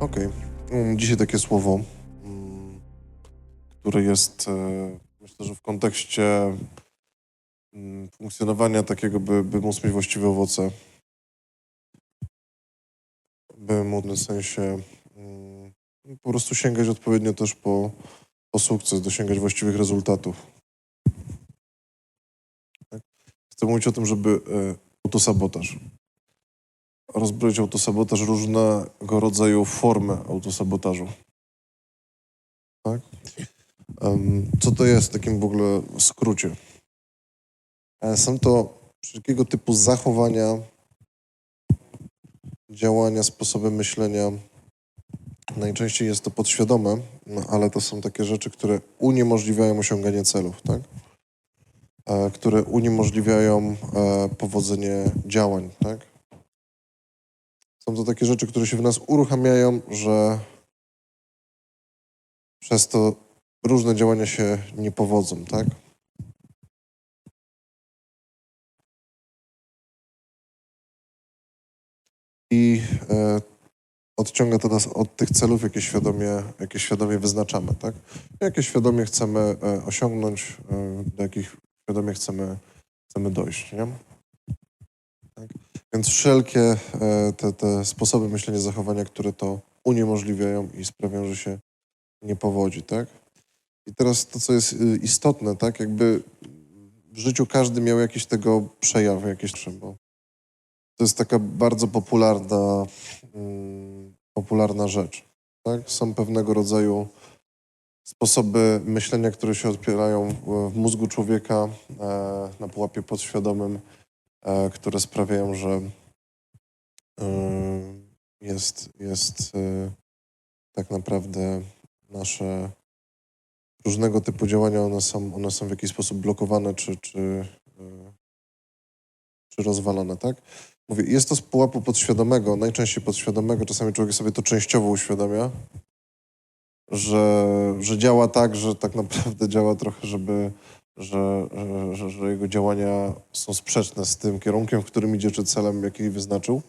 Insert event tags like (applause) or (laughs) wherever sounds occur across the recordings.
Okej. Mm, Dzisiaj takie słowo, mm, które jest, e, myślę, że w kontekście mm, funkcjonowania takiego, by, by móc mieć właściwe owoce, by móc w sensie po prostu sięgać odpowiednio też po, po sukces, dosięgać właściwych rezultatów. Tak? Chcę mówić o tym, żeby e, autosabotaż rozbroić autosabotaż, różnego rodzaju formy autosabotażu. Tak? Em, Co to jest w takim w ogóle skrócie? E, Są to wszelkiego typu zachowania, działania, sposoby myślenia. Najczęściej jest to podświadome, no, ale to są takie rzeczy, które uniemożliwiają osiąganie celów, tak? E, które uniemożliwiają e, powodzenie działań, tak? Są to takie rzeczy, które się w nas uruchamiają, że przez to różne działania się nie powodzą, tak? I e, odciąga to nas od tych celów, jakie świadomie, jakie świadomie wyznaczamy, tak? Jakie świadomie chcemy e, osiągnąć, e, do jakich świadomie chcemy, chcemy dojść, nie? Tak? Więc wszelkie e, te, te sposoby myślenia, zachowania, które to uniemożliwiają i sprawiają, że się nie powodzi, tak? I teraz to, co jest istotne, tak? Jakby w życiu każdy miał jakieś tego przejawy, jakieś, bo to jest taka bardzo popularna, mm, popularna rzecz, tak? Są pewnego rodzaju sposoby myślenia, które się odpierają w, mózgu człowieka e, na pułapie podświadomym, e, które sprawiają, że e, jest, jest tak naprawdę nasze różnego typu działania, one są, one są w jakiś sposób blokowane czy, czy, czy rozwalane, tak? Mówię, jest to z pułapu podświadomego, najczęściej podświadomego, czasami człowiek sobie to częściowo uświadamia, że, że działa tak, że tak naprawdę (laughs) działa trochę, żeby, że, że, że jego działania są sprzeczne z tym kierunkiem, w którym idzie, czy celem, jaki wyznaczył.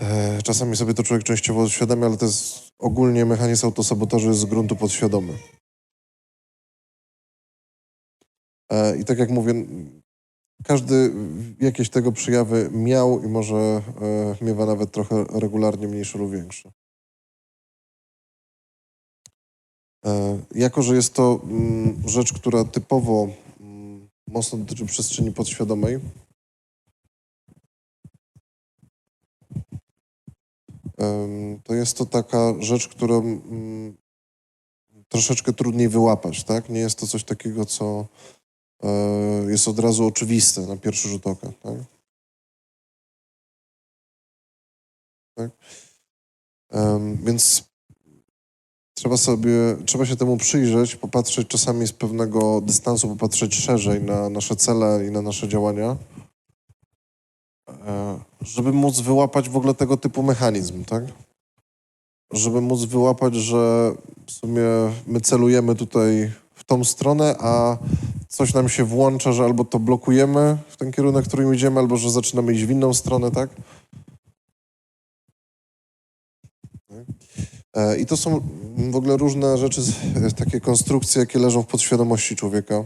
E, Czasami sobie to człowiek częściowo uświadamia, ale to jest ogólnie mechanizm autosabotażu jest z gruntu podświadomy. E, I tak jak mówię, każdy jakieś tego przejawy miał i może e, miewa nawet trochę regularnie mniejsze lub większe. E, Jako, że jest to mm, rzecz, która typowo mm, mocno dotyczy przestrzeni podświadomej, to jest to taka rzecz, którą mm, troszeczkę trudniej wyłapać, tak? Nie jest to coś takiego, co jest od razu oczywiste na pierwszy rzut oka, tak? tak? Więc trzeba sobie, trzeba się temu przyjrzeć, popatrzeć czasami z pewnego dystansu, popatrzeć szerzej na nasze cele i na nasze działania, e, żeby móc wyłapać w ogóle tego typu mechanizm, tak? Żeby móc wyłapać, że w sumie my celujemy tutaj w tą stronę, a coś nam się włącza, że albo to blokujemy w ten kierunek, w którym idziemy, albo że zaczynamy iść w inną stronę, tak? E, I to są w ogóle różne rzeczy, z- takie konstrukcje, jakie leżą w podświadomości człowieka.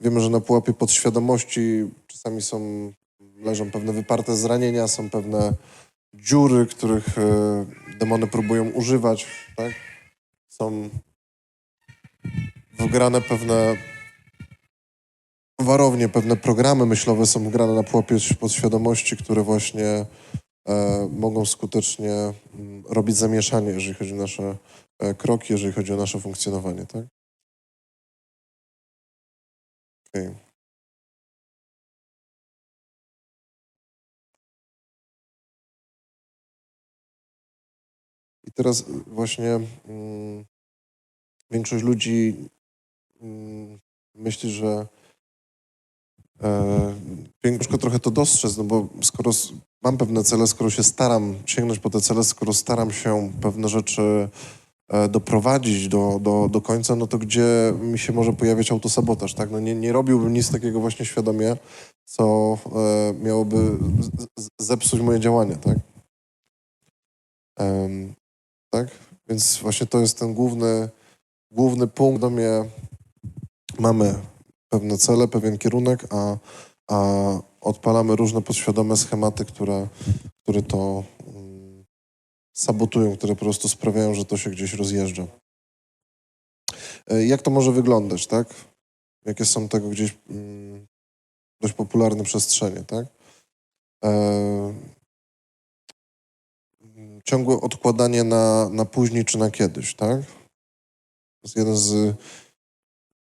Wiemy, że na pułapie podświadomości czasami są, leżą pewne wyparte zranienia, są pewne dziury, których e, demony próbują używać, tak? Są wgrane pewne warownie, pewne programy myślowe są wgrane na pułapie podświadomości, które właśnie e, mogą skutecznie mm, robić zamieszanie, jeżeli chodzi o nasze e, kroki, jeżeli chodzi o nasze funkcjonowanie, tak? Okej. I teraz właśnie mm, większość ludzi myśli, że e, ciężko trochę to dostrzec, no bo skoro mam pewne cele, skoro się staram sięgnąć po te cele, skoro staram się pewne rzeczy e, doprowadzić do, do, do końca, no to gdzie mi się może pojawiać autosabotaż, tak? No nie, nie robiłbym nic takiego właśnie świadomie, co e, miałoby zepsuć moje działania, tak? Em, tak? Więc właśnie to jest ten główny, główny punkt. Do mnie mamy pewne cele, pewien kierunek, a, a odpalamy różne podświadome schematy, które, które to mm, sabotują, które po prostu sprawiają, że to się gdzieś rozjeżdża. E, Jak to może wyglądać, tak? Jakie są tego gdzieś mm, dość popularne przestrzenie, tak? E, ciągłe odkładanie na, na później czy na kiedyś, tak? To jest jeden z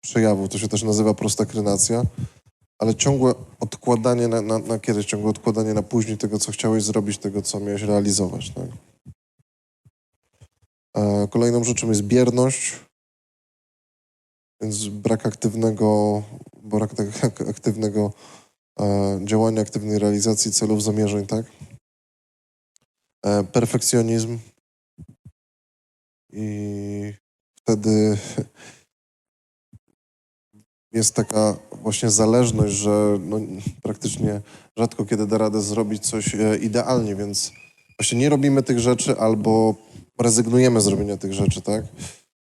przejawów, to się też nazywa prostakrynacja, ale ciągłe odkładanie na, na, na kiedyś, ciągłe odkładanie na później tego, co chciałeś zrobić, tego, co miałeś realizować, tak? E, Kolejną rzeczą jest bierność, więc brak aktywnego, brak tego (laughs) ak- aktywnego e, działania, aktywnej realizacji celów, zamierzeń, tak? E, perfekcjonizm i wtedy (laughs) jest taka właśnie zależność, że no, praktycznie rzadko kiedy da radę zrobić coś e, idealnie, więc właśnie nie robimy tych rzeczy albo rezygnujemy z robienia tych rzeczy, tak?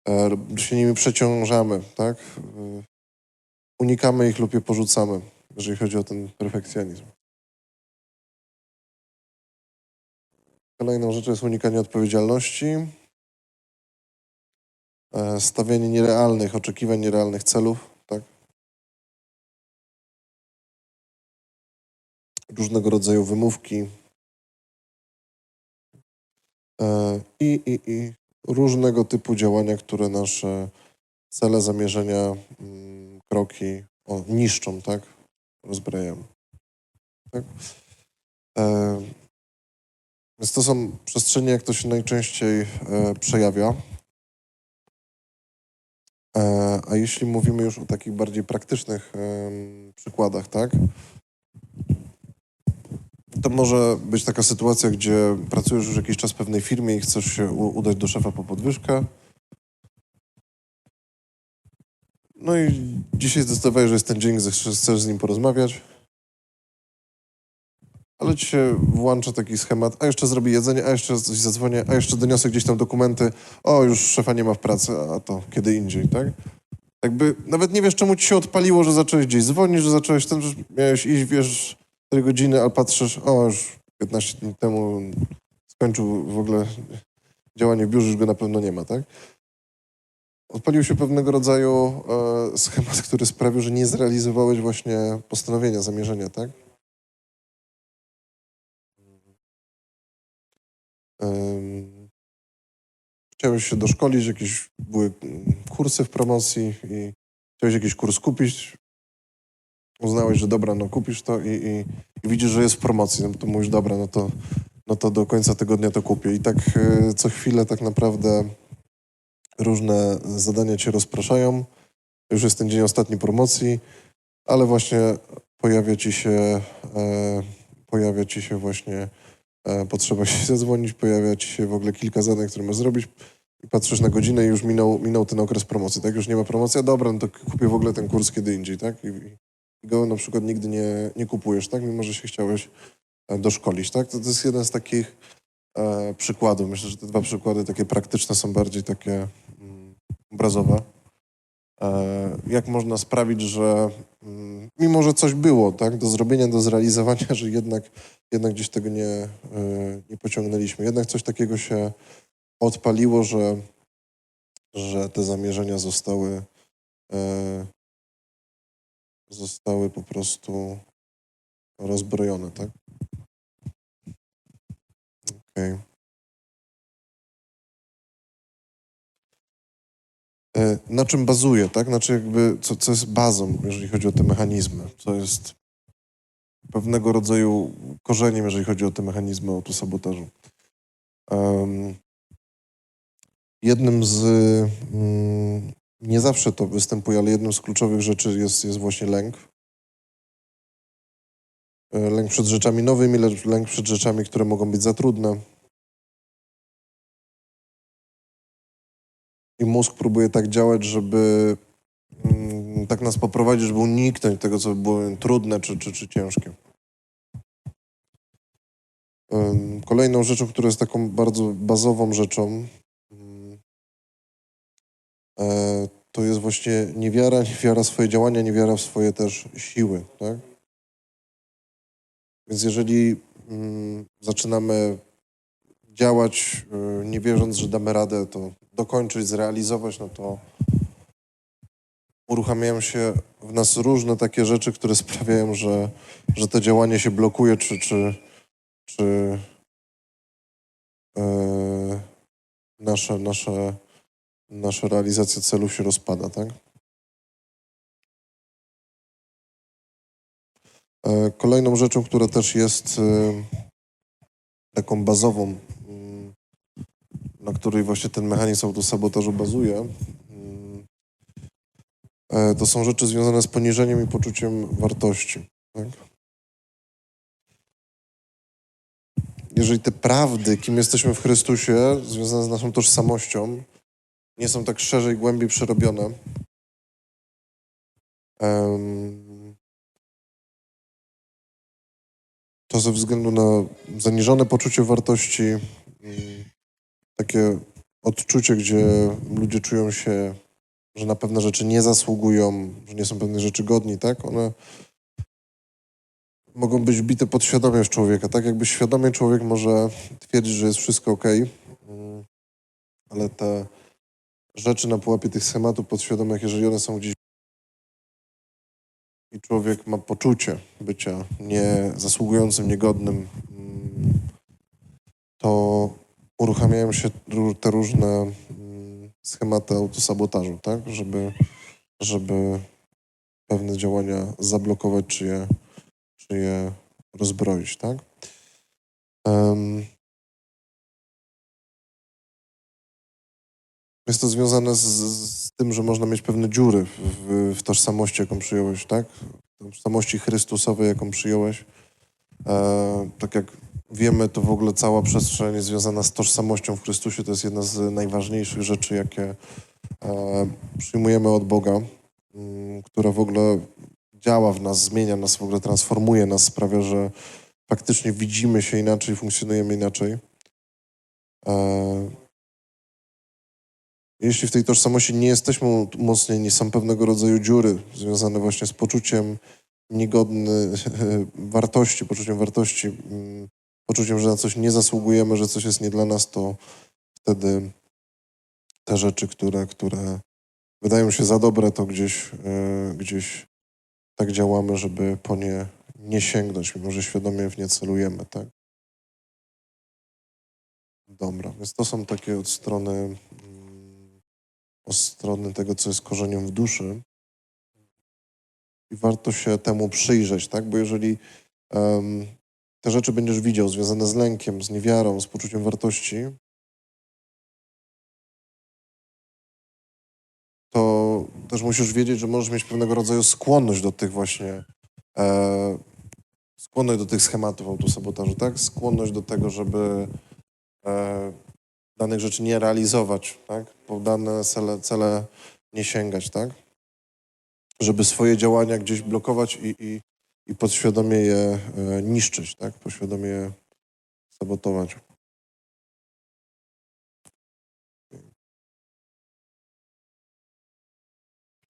E, się nimi przeciążamy, tak? E, Unikamy ich lub je porzucamy, jeżeli chodzi o ten perfekcjonizm. Kolejną rzeczą jest unikanie odpowiedzialności, stawianie nierealnych oczekiwań, nierealnych celów, Różnego rodzaju wymówki e, i, i, i różnego typu działania, które nasze cele, zamierzenia, mm, kroki o, niszczą, tak? Rozbrajają. Tak? E, więc to są przestrzenie, jak to się najczęściej e, przejawia. E, a jeśli mówimy już o takich bardziej praktycznych przykładach, tak? To może być taka sytuacja, gdzie pracujesz już jakiś czas w pewnej firmie i chcesz się udać do szefa po podwyżkę. No i dzisiaj zdecydowałeś, że jest ten dzień, chcesz z nim porozmawiać. Ale ci się włącza taki schemat, a jeszcze zrobię jedzenie, a jeszcze coś zadzwonię, a jeszcze doniosę gdzieś tam dokumenty. O, już szefa nie ma w pracy, a to kiedy indziej, tak? Jakby nawet nie wiesz, czemu ci się odpaliło, że zacząłeś gdzieś dzwonić, że zacząłeś ten, że miałeś iść, wiesz, 4 godziny, a patrzysz, o, już 15 dni temu skończył w ogóle działanie w biurze, już go na pewno nie ma, tak? Odpalił się pewnego rodzaju e, schemat, który sprawił, że nie zrealizowałeś właśnie postanowienia, zamierzenia, tak? Em, Chciałeś się doszkolić, jakieś były kursy w promocji i chciałeś jakiś kurs kupić. Uznałeś, że dobra, no kupisz to i, i, i widzisz, że jest w promocji. No to mówisz, dobra, no to, no to do końca tygodnia to kupię. I tak e, co chwilę tak naprawdę różne zadania cię rozpraszają. Już jest ten dzień ostatni promocji, ale właśnie pojawia ci się, e, pojawia ci się właśnie e, potrzeba się (laughs) zadzwonić, pojawia ci się w ogóle kilka zadań, które masz zrobić i patrzysz na godzinę i już minął, minął ten okres promocji, tak? Już nie ma promocji, a dobra, no to kupię w ogóle ten kurs kiedy indziej, tak? I, go na przykład nigdy nie, nie kupujesz, tak? Mimo, że się chciałeś e, doszkolić, tak? To, to jest jeden z takich e, przykładów. Myślę, że te dwa przykłady takie praktyczne są bardziej takie mm, obrazowe. E, jak można sprawić, że mm, mimo, że coś było, tak? Do zrobienia, do zrealizowania, (laughs) że jednak, jednak gdzieś tego nie, e, nie pociągnęliśmy. Jednak coś takiego się odpaliło, że, że te zamierzenia zostały, e, zostały po prostu rozbrojone, tak? Okej. E, Na czym bazuje, tak? Znaczy jakby, co, co jest bazą, jeżeli chodzi o te mechanizmy? Co jest pewnego rodzaju korzeniem, jeżeli chodzi o te mechanizmy autosabotażu? Um, jednym z, mm, nie zawsze to występuje, ale jednym z kluczowych rzeczy jest, jest właśnie lęk. E, Lęk przed rzeczami nowymi, lęk przed rzeczami, które mogą być za trudne. i mózg próbuje tak działać, żeby mm, tak nas poprowadzić, żeby uniknąć tego, co było trudne czy, czy, czy ciężkie. Kolejną rzeczą, która jest taką bardzo bazową rzeczą, to jest właśnie niewiara, (laughs) niewiara w swoje działania, niewiara w swoje też siły, tak? Więc jeżeli mm, zaczynamy działać, y, nie wierząc, że damy radę to dokończyć, zrealizować, no to uruchamiają się w nas różne takie rzeczy, które sprawiają, że, że to działanie się blokuje, czy, czy, czy e, nasze, nasze, nasza realizacja celu się rozpada, tak? E, Kolejną rzeczą, która też jest e, taką bazową, mm, na której właśnie ten mechanizm autosabotażu bazuje, mm, e, to są rzeczy związane z poniżeniem i poczuciem wartości. Tak? Jeżeli te prawdy, kim jesteśmy w Chrystusie, związane z naszą tożsamością, nie są tak szerzej, głębiej przerobione, to ze względu na zaniżone poczucie wartości, mm, takie odczucie, gdzie ludzie czują się, że na pewne rzeczy nie zasługują, że nie są pewnych rzeczy godni, tak? One mogą być bite podświadomie w człowieka, tak? Jakby świadomie człowiek może twierdzić, że jest wszystko ok, ale te rzeczy na pułapie tych schematów podświadomych, jeżeli one są gdzieś i człowiek ma poczucie bycia niezasługującym, niegodnym, mm, to uruchamiają się te różne mm, schematy autosabotażu, tak? Żeby, żeby pewne działania zablokować, czy je, czy je rozbroić, tak? Jest to związane z, z tym, że można mieć pewne dziury w, w, tożsamości, jaką przyjąłeś, tak? W tożsamości Chrystusowej, jaką przyjąłeś. E, tak jak wiemy, to w ogóle cała przestrzeń związana z tożsamością w Chrystusie to jest jedna z najważniejszych rzeczy, jakie e, przyjmujemy od Boga, m, która w ogóle działa w nas, zmienia nas, w ogóle transformuje nas, sprawia, że faktycznie widzimy się inaczej, funkcjonujemy inaczej. E, jeśli w tej tożsamości nie jesteśmy umocnieni, są pewnego rodzaju dziury związane właśnie z poczuciem niegodny (laughs) wartości, poczuciem wartości, mm, poczuciem, że na coś nie zasługujemy, że coś jest nie dla nas, to wtedy te rzeczy, które, które wydają się za dobre, to gdzieś, e, gdzieś tak działamy, żeby po nie nie sięgnąć, mimo że świadomie w nie celujemy, tak? Dobra, więc to są takie od strony mm, od strony tego, co jest korzeniem w duszy. I warto się temu przyjrzeć, tak? Bo jeżeli em, te rzeczy będziesz widział związane z lękiem, z niewiarą, z poczuciem wartości, to też musisz wiedzieć, że możesz mieć pewnego rodzaju skłonność do tych właśnie e, skłonność do tych schematów autosabotażu, tak? Skłonność do tego, żeby e, danych rzeczy nie realizować, tak? Po dane cele, cele nie sięgać, tak? Żeby swoje działania gdzieś blokować i, i, i podświadomie je e, niszczyć, tak? Podświadomie je sabotować.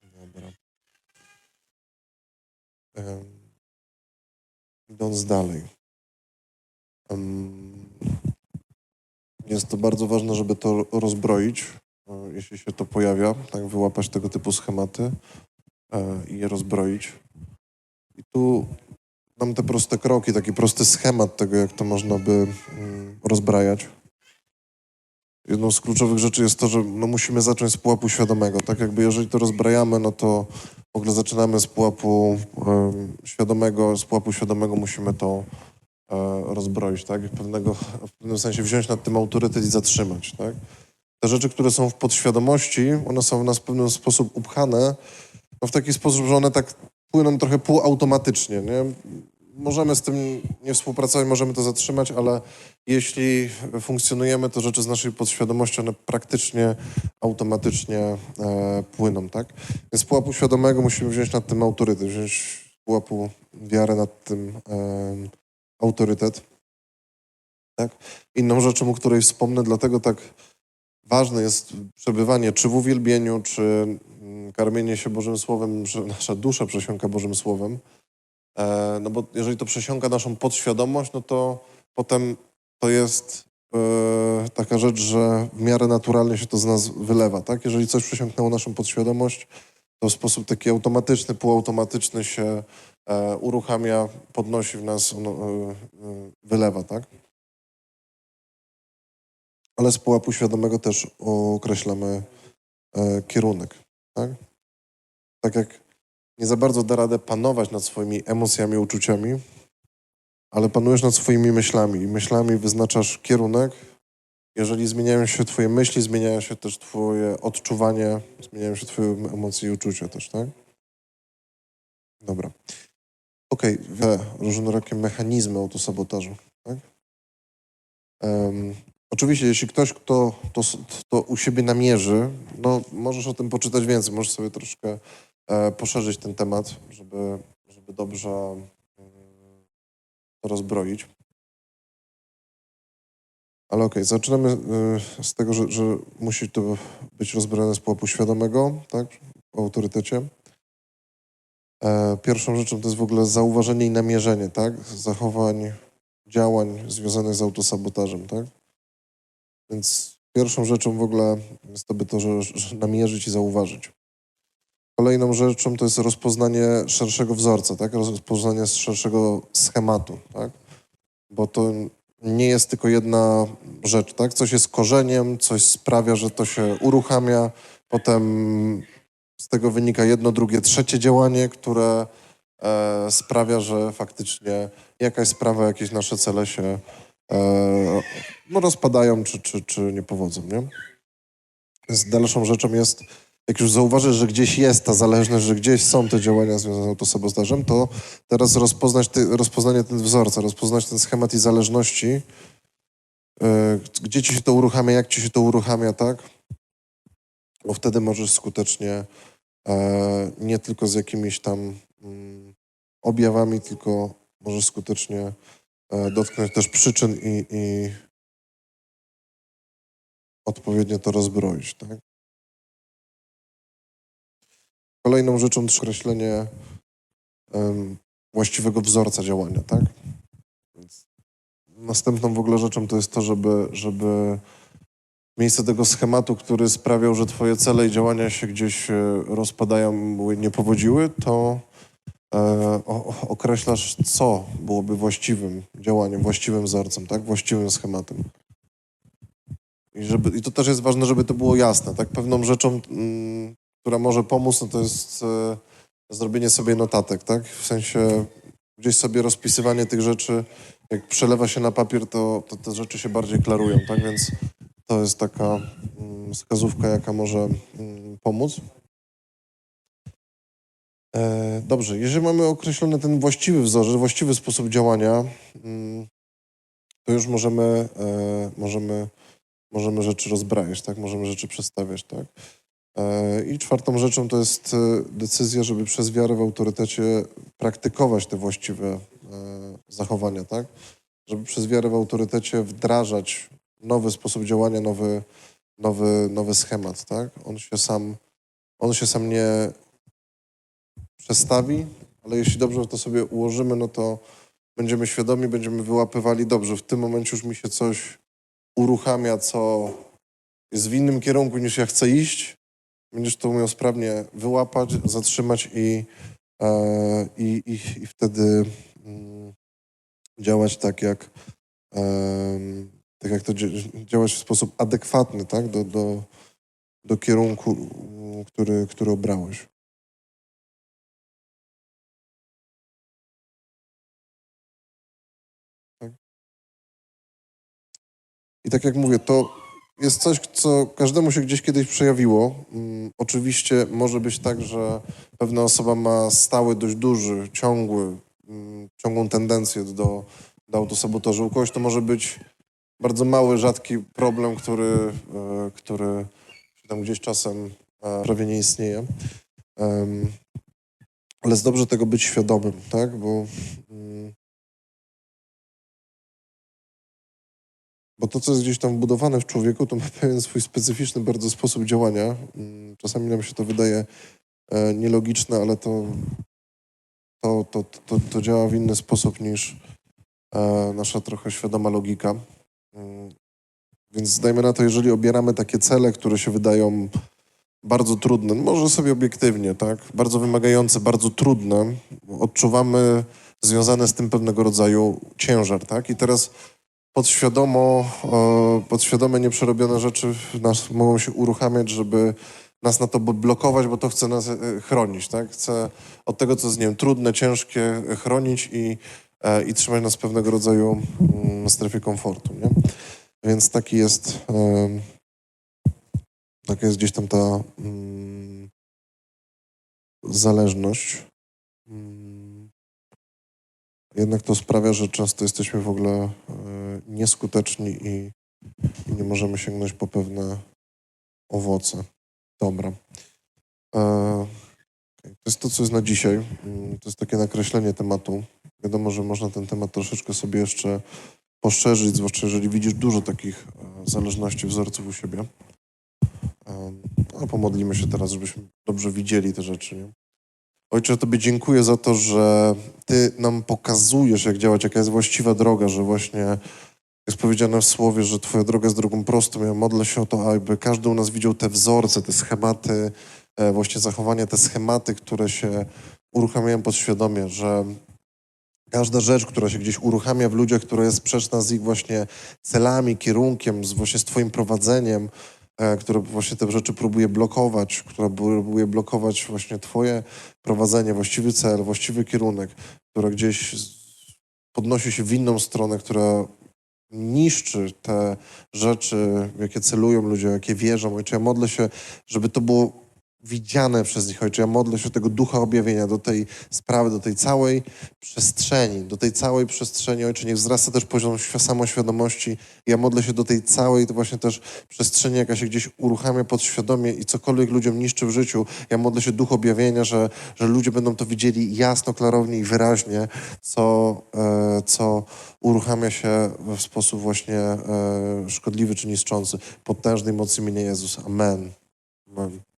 Dobra. Idąc dalej. Em, Jest to bardzo ważne, żeby to rozbroić, jeśli się to pojawia, tak, wyłapać tego typu schematy e, i je rozbroić. I tu dam te proste kroki, taki prosty schemat tego, jak to można by mm, rozbrajać. Jedną z kluczowych rzeczy jest to, że no, musimy zacząć z pułapu świadomego. Tak jakby jeżeli to rozbrajamy, no to w ogóle zaczynamy z pułapu świadomego, z pułapu świadomego musimy to rozbroić, tak? Pewnego, w pewnym sensie wziąć nad tym autorytet i zatrzymać, tak? Te rzeczy, które są w podświadomości, one są w nas w pewien sposób upchane, no w taki sposób, że one tak płyną trochę półautomatycznie, nie? możemy z tym nie współpracować, możemy to zatrzymać, ale jeśli funkcjonujemy, to rzeczy z naszej podświadomości, one praktycznie automatycznie e, płyną, tak? Więc z pułapu świadomego musimy wziąć nad tym autorytet, wziąć z pułapu wiarę nad tym e, autorytet. Tak? Inną rzeczą, o której wspomnę, dlatego tak ważne jest przebywanie czy w uwielbieniu, czy mm, karmienie się Bożym Słowem, że nasza dusza przesiąka Bożym Słowem. E, no bo jeżeli to przesiąka naszą podświadomość, no to potem to jest e, taka rzecz, że w miarę naturalnie się to z nas wylewa, tak? Jeżeli coś przesiąknęło naszą podświadomość, to w sposób taki automatyczny, półautomatyczny się uruchamia, podnosi w nas, ono, e, e, wylewa, tak? Ale z pułapu świadomego też określamy e, kierunek, tak? Tak jak nie za bardzo da radę panować nad swoimi emocjami, uczuciami, ale panujesz nad swoimi myślami i myślami wyznaczasz kierunek. Jeżeli zmieniają się twoje myśli, zmieniają się też twoje odczuwanie, zmieniają się twoje emocje i uczucia też, tak? Dobra. Okej, okay. różnorakie mechanizmy autosabotażu, tak? Um, oczywiście, jeśli ktoś, kto to, to u siebie namierzy, no możesz o tym poczytać więcej, możesz sobie troszkę e, poszerzyć ten temat, żeby, żeby dobrze mm, to rozbroić. Ale okej, zaczynamy y, z tego, że, że musi to być rozbrojone z pułapu świadomego, tak, o autorytecie. E, Pierwszą rzeczą to jest w ogóle zauważenie i namierzenie, tak, zachowań, działań związanych z autosabotażem, tak. Więc pierwszą rzeczą w ogóle jest to by to, że, że namierzyć i zauważyć. Kolejną rzeczą to jest rozpoznanie szerszego wzorca, tak? rozpoznanie szerszego schematu, tak? bo to nie jest tylko jedna rzecz. Tak? Coś jest korzeniem, coś sprawia, że to się uruchamia, potem z tego wynika jedno, drugie, trzecie działanie, które e, sprawia, że faktycznie jakaś sprawa, jakieś nasze cele się e, no, rozpadają czy, czy, czy nie powodzą. Nie? Więc dalszą rzeczą jest jak już zauważysz, że gdzieś jest ta zależność, że gdzieś są te działania związane z autosabotażem, to teraz rozpoznać ty, rozpoznanie ten wzorca, rozpoznać ten schemat i zależności, yy, gdzie ci się to uruchamia, jak ci się to uruchamia, tak? Bo wtedy możesz skutecznie nie tylko z jakimiś tam yy, objawami, tylko możesz skutecznie e, dotknąć też przyczyn i, i odpowiednio to rozbroić, tak? Kolejną rzeczą jest określenie um, właściwego wzorca działania, tak? Następną w ogóle rzeczą to jest to, żeby, żeby miejsce tego schematu, który sprawiał, że twoje cele i działania się gdzieś e, rozpadają, nie powodziły, to e, określasz, co byłoby właściwym działaniem, właściwym wzorcem, tak? Właściwym schematem. I, żeby, I to też jest ważne, żeby to było jasne, tak? Pewną rzeczą mm, która może pomóc, no to jest e, zrobienie sobie notatek, tak? W sensie gdzieś sobie rozpisywanie tych rzeczy, jak przelewa się na papier, to, to te rzeczy się bardziej klarują, tak? Więc to jest taka mm, wskazówka, jaka może mm, pomóc. E, dobrze, jeżeli mamy określony ten właściwy wzorzec, właściwy sposób działania, mm, to już możemy, e, możemy, możemy rzeczy rozbrajać, tak? Możemy rzeczy przestawiać, tak? E, I czwartą rzeczą to jest decyzja, żeby przez wiarę w autorytecie praktykować te właściwe zachowania, tak? Żeby przez wiarę w autorytecie wdrażać nowy sposób działania, nowy, nowy, nowy schemat, tak? On się sam, on się sam nie przestawi, ale jeśli dobrze to sobie ułożymy, no to będziemy świadomi, będziemy wyłapywali dobrze. W tym momencie już mi się coś uruchamia, co jest w innym kierunku niż ja chcę iść, będziesz to umiał sprawnie wyłapać, zatrzymać i, e, i, i, i wtedy mm, działać tak jak, e, tak jak to działać w sposób adekwatny tak? do, do, do kierunku, który, który obrałeś. Tak? I tak jak mówię, to jest coś, co każdemu się gdzieś kiedyś przejawiło. Mm, oczywiście może być tak, że pewna osoba ma stały, dość duży, ciągły, mm, ciągłą tendencję do, do autosabotażu. U kogoś to może być bardzo mały, rzadki problem, który, e, który tam gdzieś czasem e, prawie nie istnieje. Ale jest dobrze tego być świadomym, tak? Bo, mm, bo to, co jest gdzieś tam wbudowane w człowieku, to ma (laughs) pewien swój specyficzny bardzo sposób działania. Mm, Czasami nam się to wydaje e, nielogiczne, ale to, to, to, to, to działa w inny sposób niż nasza trochę świadoma logika. Mm, Więc dajmy na to, jeżeli obieramy takie cele, które się wydają bardzo trudne, może sobie obiektywnie, tak, bardzo wymagające, bardzo trudne, odczuwamy związane z tym pewnego rodzaju ciężar, tak, i teraz podświadomo, e, podświadome nieprzerobione rzeczy nas mogą się uruchamiać, żeby nas na to blokować, bo to chce nas e, chronić, tak, chce od tego, co jest, nie wiem, trudne, ciężkie, chronić i, i trzymać nas w pewnego rodzaju mm, strefie komfortu, nie? Więc taki jest, taka jest gdzieś tam ta mm, zależność. Mm. Jednak to sprawia, że często jesteśmy w ogóle e, nieskuteczni i, i nie możemy sięgnąć po pewne owoce. Dobra. E, to jest to, co jest na dzisiaj. To jest takie nakreślenie tematu. Wiadomo, że można ten temat troszeczkę sobie jeszcze poszerzyć, zwłaszcza jeżeli widzisz dużo takich e, zależności, wzorców u siebie. A pomodlimy się teraz, żebyśmy dobrze widzieli te rzeczy. Nie? Ojcze, Tobie dziękuję za to, że Ty nam pokazujesz, jak działać, jaka jest właściwa droga, że właśnie jest powiedziane w słowie, że Twoja droga jest drogą prostą. Ja modlę się o to, aby każdy u nas widział te wzorce, te schematy, e, właśnie zachowania, te schematy, które się uruchamiają podświadomie, że każda rzecz, która się gdzieś uruchamia w ludziach, która jest sprzeczna z ich właśnie celami, kierunkiem, z właśnie Twoim prowadzeniem, e, które właśnie te rzeczy próbuje blokować, która próbuje blokować właśnie Twoje prowadzenie, właściwy cel, właściwy kierunek, która gdzieś podnosi się w inną stronę, która niszczy te rzeczy, jakie celują ludzie, jakie wierzą. Ojcze, ja modlę się, żeby to było widziane przez nich, Ojcze. Ja modlę się o tego ducha objawienia, do tej sprawy, do tej całej przestrzeni, do tej całej przestrzeni, Ojcze. Niech wzrasta też poziom świ- samoświadomości. Ja modlę się do tej całej to właśnie też przestrzeni, jaka się gdzieś uruchamia podświadomie i cokolwiek ludziom niszczy w życiu. Ja modlę się duch objawienia, że, że ludzie będą to widzieli jasno, klarownie i wyraźnie, co, e, co uruchamia się w sposób właśnie e, szkodliwy czy niszczący. Potężnej mocy imienia Jezus. Amen. Amen.